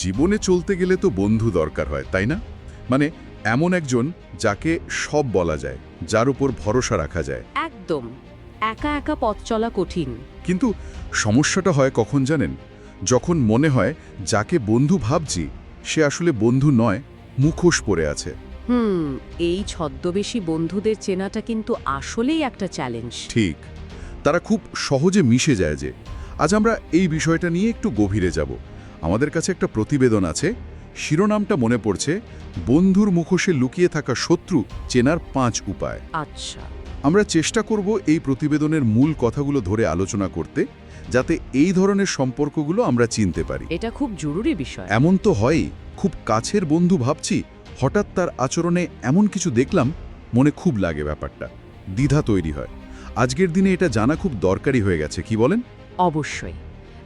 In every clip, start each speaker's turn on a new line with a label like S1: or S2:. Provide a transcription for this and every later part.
S1: জীবনে চলতে গেলে তো বন্ধু দরকার হয় তাই না? মানে এমন একজন যাকে সব বলা যায় যার উপর ভরসা রাখা যায়।
S2: একদম। একা একা পথ চলা কঠিন।
S1: কিন্তু সমস্যাটা হয় কখন জানেন? যখন মনে হয় যাকে বন্ধু ভাবছি সে আসলে বন্ধু নয় মুখোশ পড়ে আছে।
S2: হুম এই ছদ্মবেশী বন্ধুদের চেনাটা কিন্তু আসলেই একটা চ্যালেঞ্জ
S1: ঠিক। তারা খুব সহজে মিশে যায় যে আজ আমরা এই বিষয়টা নিয়ে একটু গভীরে যাব। আমাদের কাছে একটা প্রতিবেদন আছে। শিরোনামটা মনে পড়ছে বন্ধুর মুখোশে লুকিয়ে থাকা শত্রু চেনার পাঁচ উপায়।
S2: আচ্ছা।
S1: আমরা চেষ্টা করব এই প্রতিবেদনের মূল কথাগুলো ধরে আলোচনা করতে যাতে এই ধরনের সম্পর্কগুলো আমরা চিনতে পারি।
S2: এটা খুব জরুরি বিষয়।
S1: এমন তো হয়ই খুব কাছের বন্ধু ভাবছি হঠাৎ তার আচরণে এমন কিছু দেখলাম মনে খুব লাগে ব্যাপারটা। দ্বিধা তৈরি হয়। আজকের দিনে এটা জানা খুব দরকারি হয়ে গেছে কি বলেন?
S2: অবশ্যই।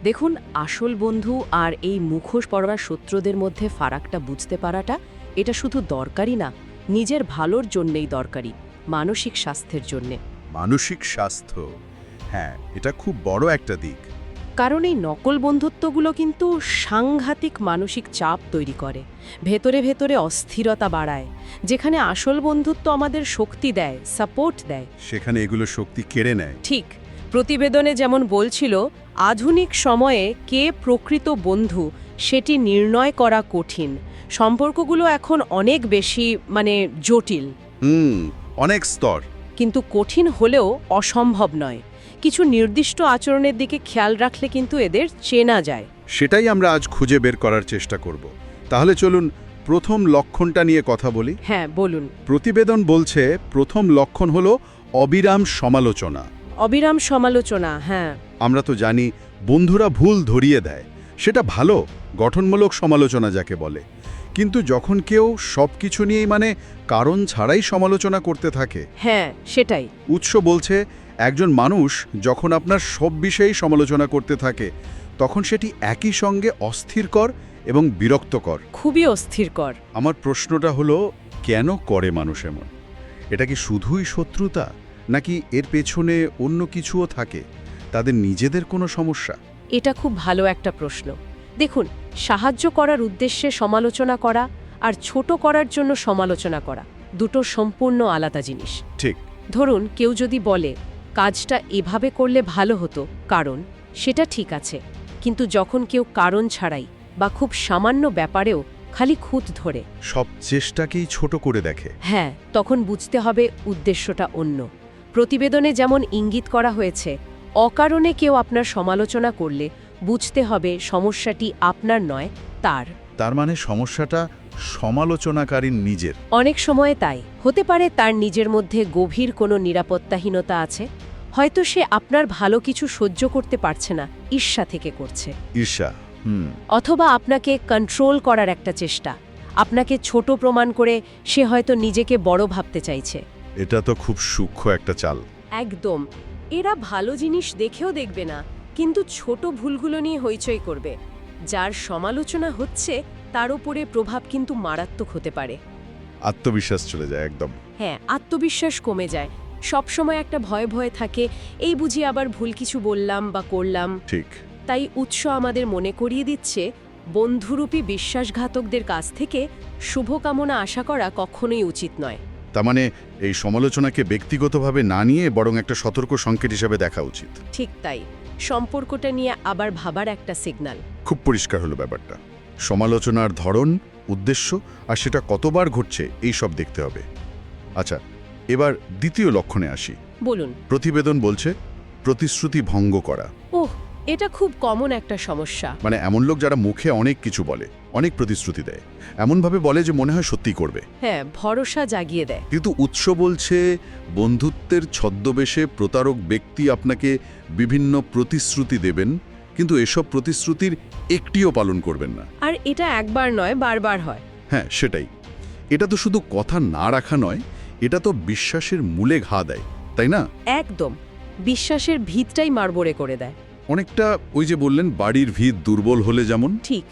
S2: দেখুন আসল বন্ধু আর এই মুখোশ পড়বার শত্রুদের মধ্যে ফারাকটা বুঝতে পারাটা এটা শুধু দরকারি না নিজের ভালোর জন্যেই দরকারি মানসিক স্বাস্থ্যের জন্যে।
S1: মানসিক স্বাস্থ্য হ্যাঁ এটা খুব বড় একটা দিক।
S2: কারণ এই নকল বন্ধুত্বগুলো কিন্তু সাংঘাতিক মানসিক চাপ তৈরি করে ভেতরে ভেতরে অস্থিরতা বাড়ায় যেখানে আসল বন্ধুত্ব আমাদের শক্তি দেয় সাপোর্ট দেয়।
S1: সেখানে এগুলো শক্তি কেড়ে নেয়।
S2: ঠিক। প্রতিবেদনে যেমন বলছিল আধুনিক সময়ে কে প্রকৃত বন্ধু সেটি নির্ণয় করা কঠিন। সম্পর্কগুলো এখন অনেক বেশি মানে জটিল।
S1: হুম অনেক স্তর।
S2: কিন্তু কঠিন হলেও অসম্ভব নয়। কিছু নির্দিষ্ট আচরণের দিকে খেয়াল রাখলে কিন্তু এদের চেনা যায়।
S1: সেটাই আমরা আজ খুঁজে বের করার চেষ্টা করব। তাহলে চলুন প্রথম লক্ষণটা নিয়ে কথা বলি।
S2: হ্যাঁ বলুন।
S1: প্রতিবেদন বলছে প্রথম লক্ষণ হলো অবিরাম সমালোচনা।
S2: অবিরাম সমালোচনা হ্যাঁ।
S1: আমরা তো জানি বন্ধুরা ভুল ধরিয়ে দেয়। সেটা ভালো গঠনমূলক সমালোচনা যাকে বলে। কিন্তু যখন কেউ সব কিছু নিয়েই মানে কারণ ছাড়াই সমালোচনা করতে থাকে।
S2: হ্যাঁ সেটাই।
S1: উৎস বলছে একজন মানুষ যখন আপনার সব বিষয়েই সমালোচনা করতে থাকে তখন সেটি একই সঙ্গে অস্থিরকর এবং বিরক্তকর
S2: খুবই অস্থিরকর
S1: আমার প্রশ্নটা হলো কেন করে মানুষ এমন? এটা কি শুধুই শত্রুতা? নাকি এর পেছনে অন্য কিছুও থাকে? তাদের নিজেদের কোনো সমস্যা?
S2: এটা খুব ভালো একটা প্রশ্ন। দেখুন সাহায্য করার উদ্দেশ্যে সমালোচনা করা আর ছোট করার জন্য সমালোচনা করা দুটো সম্পূর্ণ আলাদা জিনিস।
S1: ঠিক।
S2: ধরুন কেউ যদি বলে কাজটা এভাবে করলে ভালো হতো কারণ সেটা ঠিক আছে। কিন্তু যখন কেউ কারণ ছাড়াই বা খুব সামান্য ব্যাপারেও খালি খুঁত ধরে
S1: সব চেষ্টাকেই ছোট করে দেখে।
S2: হ্যাঁ তখন বুঝতে হবে উদ্দেশ্যটা অন্য। প্রতিবেদনে যেমন ইঙ্গিত করা হয়েছে অকারণে কেউ আপনার সমালোচনা করলে বুঝতে হবে সমস্যাটি আপনার নয় তার।
S1: তার মানে সমস্যাটা সমালোচনাকারীর নিজের।
S2: অনেক সময় তাই। হতে পারে তার নিজের মধ্যে গভীর কোনো নিরাপত্তাহীনতা আছে হয়তো সে আপনার ভালো কিছু সহ্য করতে পারছে না ঈর্ষা থেকে করছে।
S1: ঈর্ষা হুম।
S2: অথবা আপনাকে কন্ট্রোল করার একটা চেষ্টা। আপনাকে ছোট প্রমাণ করে সে হয়তো নিজেকে বড় ভাবতে চাইছে।
S1: এটা তো খুব সূক্ষ্ম একটা চাল।
S2: একদম। এরা ভালো জিনিস দেখেও দেখবে না কিন্তু ছোট ভুলগুলো নিয়ে হইচই করবে। যার সমালোচনা হচ্ছে তার উপরে প্রভাব কিন্তু মারাত্মক হতে পারে।
S1: আত্মবিশ্বাস চলে যায় একদম।
S2: হ্যাঁ আত্মবিশ্বাস কমে যায়। সবসময় একটা ভয় ভয় থাকে এই বুঝি আবার ভুল কিছু বললাম বা করলাম।
S1: ঠিক।
S2: তাই উৎস আমাদের মনে করিয়ে দিচ্ছে বন্ধুরূপী বিশ্বাসঘাতকদের কাছ থেকে শুভকামনা আশা করা কখনোই উচিত নয়।
S1: তার মানে এই সমালোচনাকে ব্যক্তিগতভাবে না নিয়ে বরং একটা সতর্ক সংকেত হিসাবে দেখা উচিত।
S2: ঠিক তাই। সম্পর্কটা নিয়ে আবার ভাবার একটা সিগন্যাল
S1: খুব পরিষ্কার হলো ব্যাপারটা। সমালোচনার ধরন উদ্দেশ্য আর সেটা কতবার ঘটছে এই সব দেখতে হবে। আচ্ছা এবার দ্বিতীয় লক্ষণে আসি।
S2: বলুন।
S1: প্রতিবেদন বলছে প্রতিশ্রুতি ভঙ্গ করা।
S2: ওহ এটা খুব কমন একটা সমস্যা।
S1: মানে এমন লোক যারা মুখে অনেক কিছু বলে অনেক প্রতিশ্রুতি দেয়। এমনভাবে বলে যে মনে হয় সত্যি করবে।
S2: হ্যাঁ ভরসা জাগিয়ে দেয়।
S1: কিন্তু উৎস বলছে বন্ধুত্বের ছদ্মবেশে প্রতারক ব্যক্তি আপনাকে বিভিন্ন প্রতিশ্রুতি দেবেন কিন্তু এসব প্রতিশ্রুতির একটিও পালন করবেন না।
S2: আর এটা একবার নয় বারবার হয়।
S1: হ্যাঁ সেটাই। এটা তো শুধু কথা না রাখা নয় এটা তো বিশ্বাসের মূলে ঘা দেয় তাই না?
S2: একদম। বিশ্বাসের ভিতটাই মারবড়ে করে দেয়।
S1: অনেকটা ওই যে বললেন বাড়ির ভিত দুর্বল হলে যেমন।
S2: ঠিক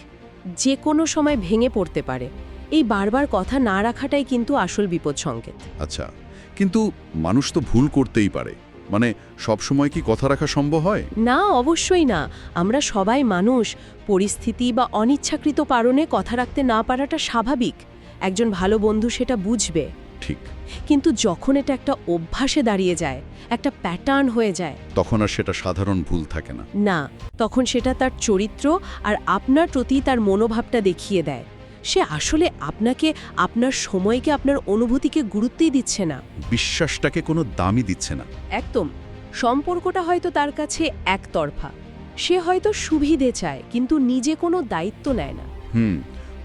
S2: যে কোনো সময় ভেঙে পড়তে পারে। এই বারবার কথা না রাখাটাই কিন্তু আসল বিপদ সংকেত।
S1: আচ্ছা কিন্তু মানুষ তো ভুল করতেই পারে। মানে সব সময় কি কথা রাখা সম্ভব হয়?
S2: না অবশ্যই না। আমরা সবাই মানুষ পরিস্থিতি বা অনিচ্ছাকৃত কারণে কথা রাখতে না পারাটা স্বাভাবিক। একজন ভালো বন্ধু সেটা বুঝবে।
S1: ঠিক।
S2: কিন্তু যখন এটা একটা অভ্যাসে দাঁড়িয়ে যায় একটা প্যাটার্ন হয়ে যায়
S1: তখন আর সেটা সাধারণ ভুল থাকে না।
S2: না তখন সেটা তার চরিত্র আর আপনার প্রতি তার মনোভাবটা দেখিয়ে দেয়। সে আসলে আপনাকে আপনার সময়কে আপনার অনুভূতিকে গুরুত্বই দিচ্ছে না।
S1: বিশ্বাসটাকে কোনো দামই দিচ্ছে না।
S2: একদম সম্পর্কটা হয়তো তার কাছে একতরফা। সে হয়তো সুবিধে চায় কিন্তু নিজে কোনো দায়িত্ব নেয় না।
S1: হুম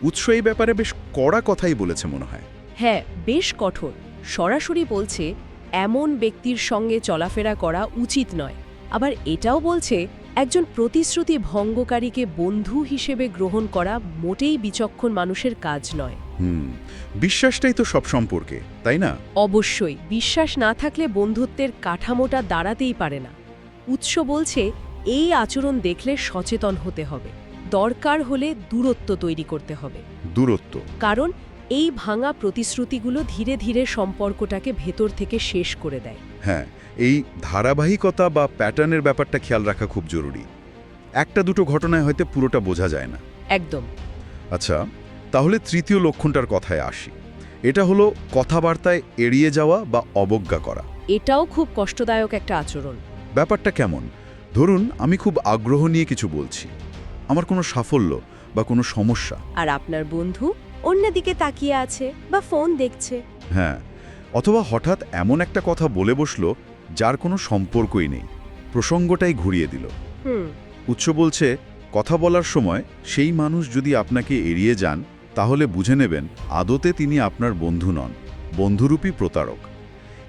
S1: উৎস এই ব্যাপারে বেশ কড়া কথাই বলেছে মনে হয়।
S2: হ্যাঁ বেশ কঠোর। সরাসরি বলছে এমন ব্যক্তির সঙ্গে চলাফেরা করা উচিত নয়। আবার এটাও বলছে একজন প্রতিশ্রুতি ভঙ্গকারীকে বন্ধু হিসেবে গ্রহণ করা মোটেই বিচক্ষণ মানুষের কাজ নয়।
S1: হুম বিশ্বাসটাই তো সব সম্পর্কে তাই না?
S2: অবশ্যই বিশ্বাস না থাকলে বন্ধুত্বের কাঠামোটা দাঁড়াতেই পারে না। উৎস বলছে এই আচরণ দেখলে সচেতন হতে হবে। দরকার হলে দূরত্ব তৈরি করতে হবে।
S1: দূরত্ব।
S2: কারণ এই ভাঙা প্রতিশ্রুতিগুলো ধীরে ধীরে সম্পর্কটাকে ভেতর থেকে শেষ করে দেয়।
S1: হ্যাঁ এই ধারাবাহিকতা বা প্যাটার্নের ব্যাপারটা খেয়াল রাখা খুব জরুরি। একটা দুটো ঘটনায় হয়তো পুরোটা বোঝা যায় না।
S2: একদম।
S1: আচ্ছা তাহলে তৃতীয় লক্ষণটার কথায় আসি। এটা হলো কথাবার্তায় এড়িয়ে যাওয়া বা অবজ্ঞা করা।
S2: এটাও খুব কষ্টদায়ক একটা আচরণ।
S1: ব্যাপারটা কেমন? ধরুন আমি খুব আগ্রহ নিয়ে কিছু বলছি। আমার কোনো সাফল্য বা কোনো সমস্যা।
S2: আর আপনার বন্ধু? অন্যদিকে তাকিয়ে আছে বা ফোন দেখছে।
S1: হ্যাঁ অথবা হঠাৎ এমন একটা কথা বলে বসল যার কোনো সম্পর্কই নেই। প্রসঙ্গটাই ঘুরিয়ে দিল।
S2: হুম।
S1: উৎস বলছে কথা বলার সময় সেই মানুষ যদি আপনাকে এড়িয়ে যান তাহলে বুঝে নেবেন আদতে তিনি আপনার বন্ধু নন বন্ধুরূপী প্রতারক।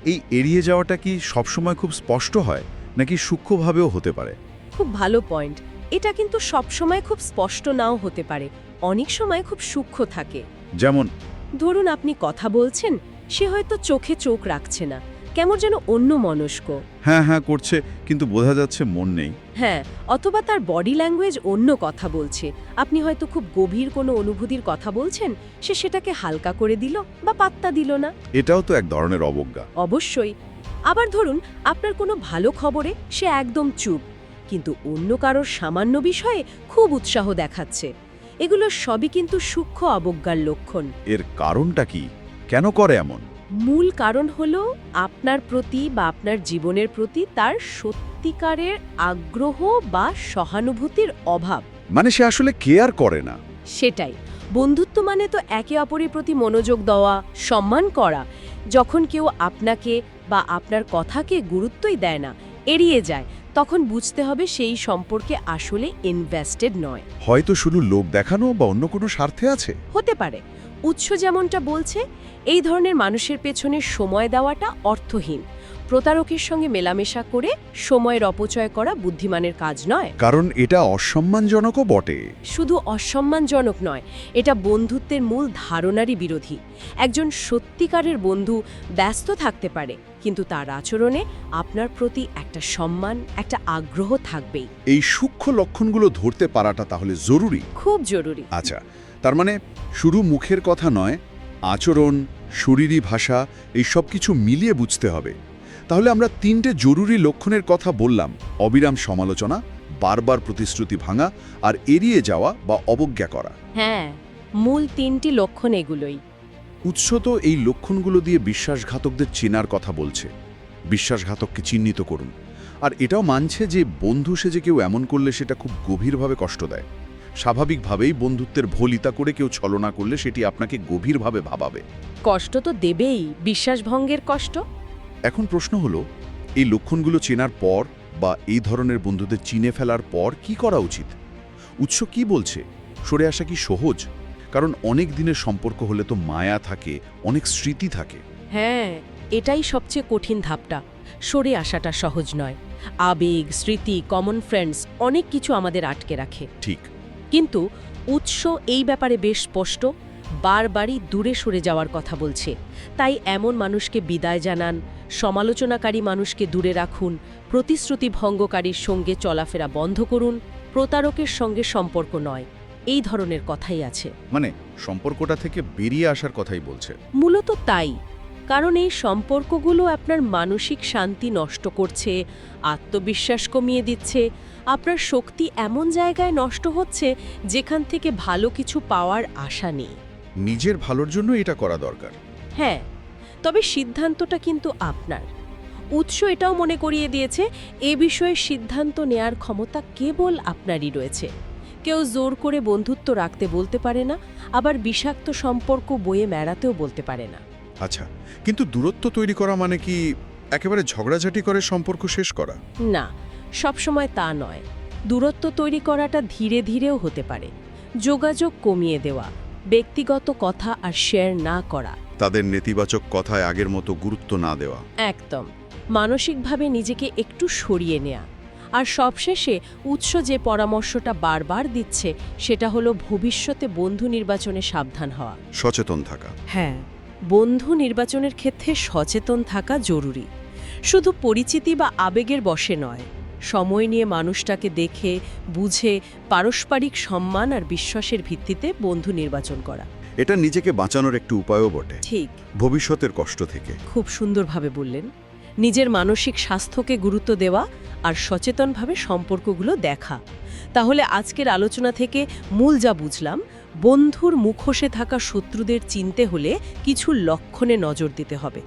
S1: এই এড়িয়ে যাওয়াটা কি সবসময় খুব স্পষ্ট হয় নাকি সূক্ষ্মভাবেও হতে পারে?
S2: খুব ভালো পয়েন্ট এটা কিন্তু সবসময় খুব স্পষ্ট নাও হতে পারে। অনেক সময় খুব সূক্ষ্ম থাকে।
S1: যেমন?
S2: ধরুন আপনি কথা বলছেন সে হয়তো চোখে চোখ রাখছে না। কেমন যেন অন্য মনস্ক।
S1: হ্যাঁ হ্যাঁ করছে কিন্তু বোঝা যাচ্ছে মন নেই।
S2: হ্যাঁ অথবা তার বডি ল্যাঙ্গুয়েজ অন্য কথা বলছে। আপনি হয়তো খুব গভীর কোনো অনুভূতির কথা বলছেন সে সেটাকে হালকা করে দিল বা পাত্তা দিল না।
S1: এটাও তো এক ধরনের অবজ্ঞা।
S2: অবশ্যই। আবার ধরুন আপনার কোনো ভালো খবরে সে একদম চুপ। কিন্তু অন্য কারোর সামান্য বিষয়ে খুব উৎসাহ দেখাচ্ছে। এগুলো সবই কিন্তু সূক্ষ্ম অবজ্ঞার লক্ষণ।
S1: এর কারণটা কি? কেন করে এমন?
S2: মূল কারণ হলো আপনার প্রতি বা আপনার জীবনের প্রতি তার সত্যিকারের আগ্রহ বা সহানুভূতির অভাব।
S1: মানে সে আসলে কেয়ার করে না।
S2: সেটাই। বন্ধুত্ব মানে তো একে অপরের প্রতি মনোযোগ দেওয়া সম্মান করা। যখন কেউ আপনাকে বা আপনার কথাকে গুরুত্বই দেয় না এড়িয়ে যায় তখন বুঝতে হবে সেই সম্পর্কে আসলে ইনভেস্টেড নয়।
S1: হয়তো শুধু লোক দেখানো বা অন্য কোনো স্বার্থে আছে?
S2: হতে পারে। উৎস যেমনটা বলছে এই ধরনের মানুষের পেছনে সময় দেওয়াটা অর্থহীন। প্রতারকের সঙ্গে মেলামেশা করে সময়ের অপচয় করা বুদ্ধিমানের কাজ নয়।
S1: কারণ এটা অসম্মানজনকও বটে।
S2: শুধু অসম্মানজনক নয় এটা বন্ধুত্বের মূল ধারণারই বিরোধী। একজন সত্যিকারের বন্ধু ব্যস্ত থাকতে পারে কিন্তু তার আচরণে আপনার প্রতি একটা সম্মান একটা আগ্রহ থাকবেই।
S1: এই সূক্ষ্ম লক্ষণগুলো ধরতে পারাটা তাহলে জরুরি?
S2: খুব জরুরি।
S1: আচ্ছা তার মানে শুধু মুখের কথা নয় আচরণ শরীরী ভাষা এই সব কিছু মিলিয়ে বুঝতে হবে। তাহলে আমরা তিনটে জরুরি লক্ষণের কথা বললাম অবিরাম সমালোচনা বারবার প্রতিশ্রুতি ভাঙা আর এড়িয়ে যাওয়া বা অবজ্ঞা করা।
S2: হ্যাঁ মূল তিনটি লক্ষণ এগুলোই।
S1: উৎস তো এই লক্ষণগুলো দিয়ে বিশ্বাসঘাতকদের চেনার কথা বলছে। বিশ্বাসঘাতককে চিহ্নিত করুন। আর এটাও মানছে যে বন্ধু সে যে কেউ এমন করলে সেটা খুব গভীরভাবে কষ্ট দেয়। স্বাভাবিকভাবেই বন্ধুত্বের ভলিতা করে কেউ ছলনা করলে সেটি আপনাকে গভীরভাবে ভাবাবে।
S2: কষ্ট তো দেবেই বিশ্বাসভঙ্গের কষ্ট।
S1: এখন প্রশ্ন হলো এই লক্ষণগুলো চেনার পর বা এই ধরনের বন্ধুদের চিনে ফেলার পর কি করা উচিত? উৎস কি বলছে? সরে আসা কি সহজ? কারণ অনেক দিনের সম্পর্ক হলে তো মায়া থাকে অনেক স্মৃতি থাকে।
S2: হ্যাঁ এটাই সবচেয়ে কঠিন ধাপটা। সরে আসাটা সহজ নয়। আবেগ স্মৃতি কমন ফ্রেন্ডস অনেক কিছু আমাদের আটকে রাখে।
S1: ঠিক।
S2: কিন্তু উৎস এই ব্যাপারে বেশ স্পষ্ট। বারবারই দূরে সরে যাওয়ার কথা বলছে। তাই এমন মানুষকে বিদায় জানান সমালোচনাকারী মানুষকে দূরে রাখুন প্রতিশ্রুতি ভঙ্গকারীর সঙ্গে চলাফেরা বন্ধ করুন প্রতারকের সঙ্গে সম্পর্ক নয়। এই ধরনের কথাই আছে।
S1: মানে সম্পর্কটা থেকে বেরিয়ে আসার কথাই বলছে।
S2: মূলত তাই। কারণ এই সম্পর্কগুলো আপনার মানসিক শান্তি নষ্ট করছে আত্মবিশ্বাস কমিয়ে দিচ্ছে আপনার শক্তি এমন জায়গায় নষ্ট হচ্ছে যেখান থেকে ভালো কিছু পাওয়ার আশা নেই।
S1: নিজের ভালোর জন্য এটা করা দরকার।
S2: হ্যাঁ তবে সিদ্ধান্তটা কিন্তু আপনার। উৎস এটাও মনে করিয়ে দিয়েছে এ বিষয়ে সিদ্ধান্ত নেয়ার ক্ষমতা কেবল আপনারই রয়েছে। কেউ জোর করে বন্ধুত্ব রাখতে বলতে পারে না আবার বিষাক্ত সম্পর্ক বয়ে মেড়াতেও বলতে পারে না।
S1: আচ্ছা কিন্তু দূরত্ব তৈরি করা মানে কি একেবারে ঝগড়াঝাটি করে সম্পর্ক শেষ করা?
S2: না সবসময় তা নয়। দূরত্ব তৈরি করাটা ধীরে ধীরেও হতে পারে। যোগাযোগ কমিয়ে দেওয়া ব্যক্তিগত কথা আর শেয়ার না করা।
S1: তাদের নেতিবাচক কথায় আগের মতো গুরুত্ব না দেওয়া।
S2: একদম। মানসিকভাবে নিজেকে একটু সরিয়ে নেয়া। আর সবশেষে উৎস যে পরামর্শটা বারবার দিচ্ছে সেটা হলো ভবিষ্যতে বন্ধু নির্বাচনে সাবধান হওয়া।
S1: সচেতন থাকা।
S2: হ্যাঁ বন্ধু নির্বাচনের ক্ষেত্রে সচেতন থাকা জরুরি। শুধু পরিচিতি বা আবেগের বশে নয় সময় নিয়ে মানুষটাকে দেখে বুঝে পারস্পরিক সম্মান আর বিশ্বাসের ভিত্তিতে বন্ধু নির্বাচন করা।
S1: এটা নিজেকে বাঁচানোর একটু উপায়ও বটে।
S2: ঠিক।
S1: ভবিষ্যতের কষ্ট থেকে।
S2: খুব সুন্দরভাবে বললেন। নিজের মানসিক স্বাস্থ্যকে গুরুত্ব দেওয়া আর সচেতনভাবে সম্পর্কগুলো দেখা। তাহলে আজকের আলোচনা থেকে মূল যা বুঝলাম বন্ধুর মুখোশে থাকা শত্রুদের চিনতে হলে কিছু লক্ষণে নজর দিতে হবে।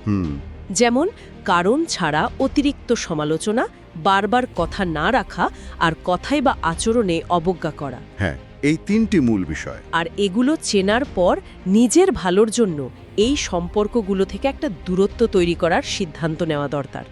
S2: যেমন কারণ ছাড়া অতিরিক্ত সমালোচনা বারবার কথা না রাখা আর কথায় বা আচরণে অবজ্ঞা করা।
S1: হ্যাঁ। এই তিনটি মূল বিষয়।
S2: আর এগুলো চেনার পর নিজের ভালোর জন্য এই সম্পর্কগুলো থেকে একটা দূরত্ব তৈরি করার সিদ্ধান্ত নেওয়া দরকার।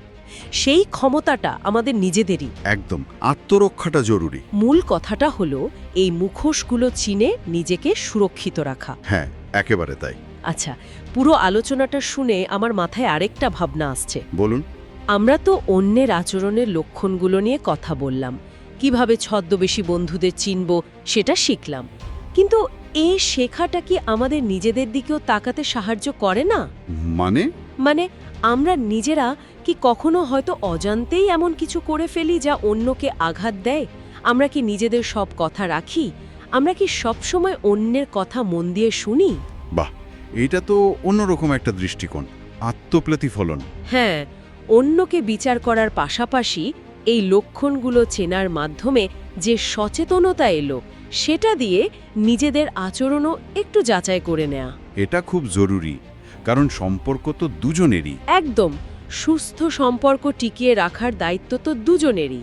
S2: সেই ক্ষমতাটা আমাদের নিজেদেরই।
S1: একদম আত্মরক্ষাটা জরুরি।
S2: মূল কথাটা হলো এই মুখোশগুলো চিনে নিজেকে সুরক্ষিত রাখা।
S1: হ্যাঁ একেবারে তাই।
S2: আচ্ছা পুরো আলোচনাটা শুনে আমার মাথায় আরেকটা ভাবনা আসছে।
S1: বলুন।
S2: আমরা তো অন্যের আচরণের লক্ষণগুলো নিয়ে কথা বললাম। কীভাবে ছদ্মবেশী বন্ধুদের চিনব সেটা শিখলাম। কিন্তু এই শেখাটা কি আমাদের নিজেদের দিকেও তাকাতে সাহায্য করে না?
S1: মানে?
S2: মানে আমরা নিজেরা কি কখনো হয়তো অজান্তেই এমন কিছু করে ফেলি যা অন্যকে আঘাত দেয়? আমরা কি নিজেদের সব কথা রাখি? আমরা কি সবসময় অন্যের কথা মন দিয়ে শুনি?
S1: বাহ এটা তো অন্যরকম একটা দৃষ্টিকোণ আত্মপ্রতিফলন।
S2: হ্যাঁ অন্যকে বিচার করার পাশাপাশি এই লক্ষণগুলো চেনার মাধ্যমে যে সচেতনতা এলো সেটা দিয়ে নিজেদের আচরণও একটু যাচাই করে নেয়া।
S1: এটা খুব জরুরি কারণ সম্পর্ক তো দুজনেরই।
S2: একদম সুস্থ সম্পর্ক টিকিয়ে রাখার দায়িত্ব তো দুজনেরই।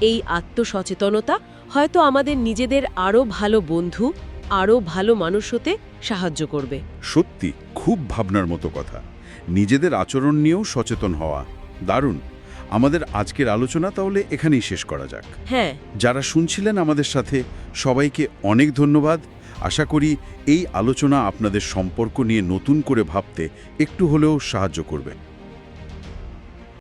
S2: এই আত্মসচেতনতা হয়তো আমাদের নিজেদের আরও ভালো বন্ধু আরও ভালো মানুষ হতে সাহায্য করবে।
S1: সত্যি খুব ভাবনার মতো কথা। নিজেদের আচরণ নিয়েও সচেতন হওয়া। দারুণ। আমাদের আজকের আলোচনা তাহলে এখানেই শেষ করা যাক।
S2: হ্যাঁ।
S1: যারা শুনছিলেন আমাদের সাথে সবাইকে অনেক ধন্যবাদ। আশা করি এই আলোচনা আপনাদের সম্পর্ক নিয়ে নতুন করে ভাবতে একটু হলেও সাহায্য করবে।